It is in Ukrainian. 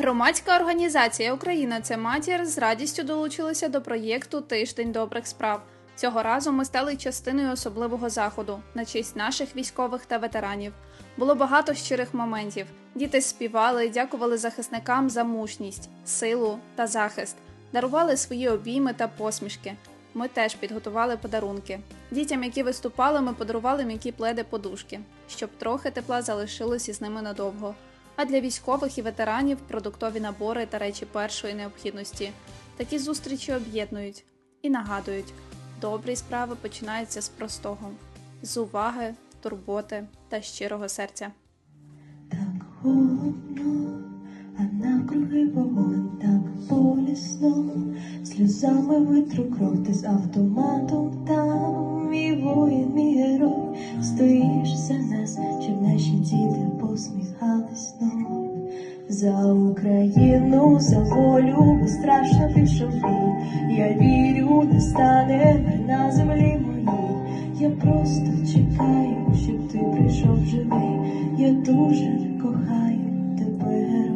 Громадська організація Україна це матір з радістю долучилася до проєкту Тиждень добрих справ. Цього разу ми стали частиною особливого заходу на честь наших військових та ветеранів. Було багато щирих моментів. Діти співали, дякували захисникам за мужність, силу та захист, дарували свої обійми та посмішки. Ми теж підготували подарунки. Дітям, які виступали, ми подарували м'які пледи подушки, щоб трохи тепла залишилось із ними надовго. А для військових і ветеранів продуктові набори та речі першої необхідності. Такі зустрічі об'єднують і нагадують, добрі справи починаються з простого, з уваги, турботи та щирого серця. Так холодно, а навкруги вогонь, так болісно, сльозами витру кров ти з автоматом за Україну, за волю страшно пішов. Я вірю, не стане на землі моїй. Я просто чекаю, щоб ти прийшов живий. Я дуже кохаю тебе.